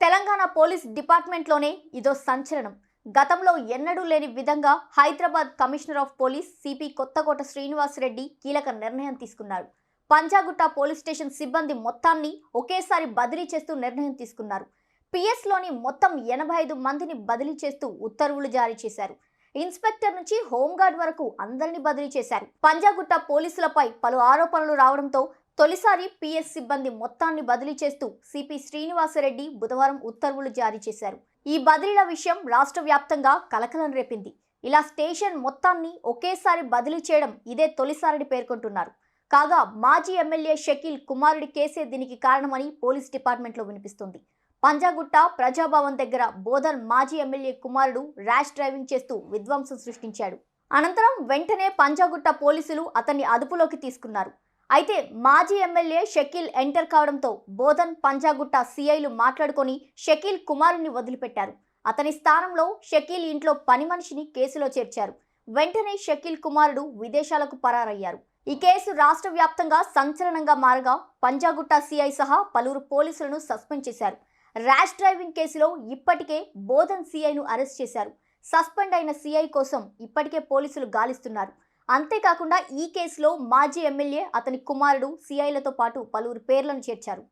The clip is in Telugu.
తెలంగాణ పోలీస్ డిపార్ట్మెంట్లోనే ఇదో సంచలనం. గతంలో ఎన్నడూ లేని విధంగా Hyderabad commissioner of police CP Kothakota Srinivas Reddy కీలక నిర్ణయం తీసుకున్నారు. పంజాగుట్ట పోలీస్ స్టేషన్ సిబ్బంది మొత్తాన్ని ఒకేసారి బదిలీ చేస్తూ నిర్ణయం తీసుకున్నారు. పిఎస్లోని మొత్తం ఎనభై ఐదు మందిని బదిలీ చేస్తూ ఉత్తర్వులు జారీ చేశారు. ఇన్స్పెక్టర్ నుంచి హోంగార్డ్ వరకు అందరినీ బదిలీ చేశారు. పంజాగుట్ట పోలీసులపై పలు ఆరోపణలు రావడంతో తొలిసారి పిఎస్ సిబ్బంది మొత్తాన్ని బదిలీ చేస్తూ సిపి శ్రీనివాసరెడ్డి బుధవారం ఉత్తర్వులు జారీ చేశారు. ఈ బదిలీల విషయం రాష్ట్ర వ్యాప్తంగా కలకలం రేపింది. ఇలా స్టేషన్ మొత్తాన్ని ఒకేసారి బదిలీ చేయడం ఇదే తొలిసారని పేర్కొంటున్నారు. కాగా మాజీ ఎమ్మెల్యే షకీల్ కుమారుడి కేసే దీనికి కారణమని పోలీస్ డిపార్ట్మెంట్లో వినిపిస్తుంది. పంజాగుట్ట ప్రజాభవన్ దగ్గర బోధన్ మాజీ ఎమ్మెల్యే కుమారుడు ర్యాష్ డ్రైవింగ్ చేస్తూ విధ్వంసం సృష్టించాడు. అనంతరం వెంటనే పంజాగుట్ట పోలీసులు అతన్ని అదుపులోకి తీసుకున్నారు. అయితే మాజీ ఎమ్మెల్యే షకీల్ ఎంటర్ కావడంతో బోధన్ పంజాగుట్ట సీఐలు మాట్లాడుకొని షకీల్ కుమారుని వదిలిపెట్టారు. అతని స్థానంలో షకీల్ ఇంట్లో పని మనిషిని కేసులో చేర్చారు. వెంటనే షకీల్ కుమారుడు విదేశాలకు పరారయ్యారు. ఈ కేసు రాష్ట్ర వ్యాప్తంగా సంచలనంగా మారగా పంజాగుట్ట సీఐ సహా పలువురు పోలీసులను సస్పెండ్ చేశారు. ర్యాష్ డ్రైవింగ్ కేసులో ఇప్పటికే బోధన్ సిఐను అరెస్ట్ చేశారు. సస్పెండ్ అయిన సీఐ కోసం ఇప్పటికే పోలీసులు గాలిస్తున్నారు. అంతేకాకుండా ఈ కేసులో మాజీ ఎమ్మెల్యే అతని కుమారుడు సిఐలతో పాటు పలువురు పేర్లను చేర్చారు.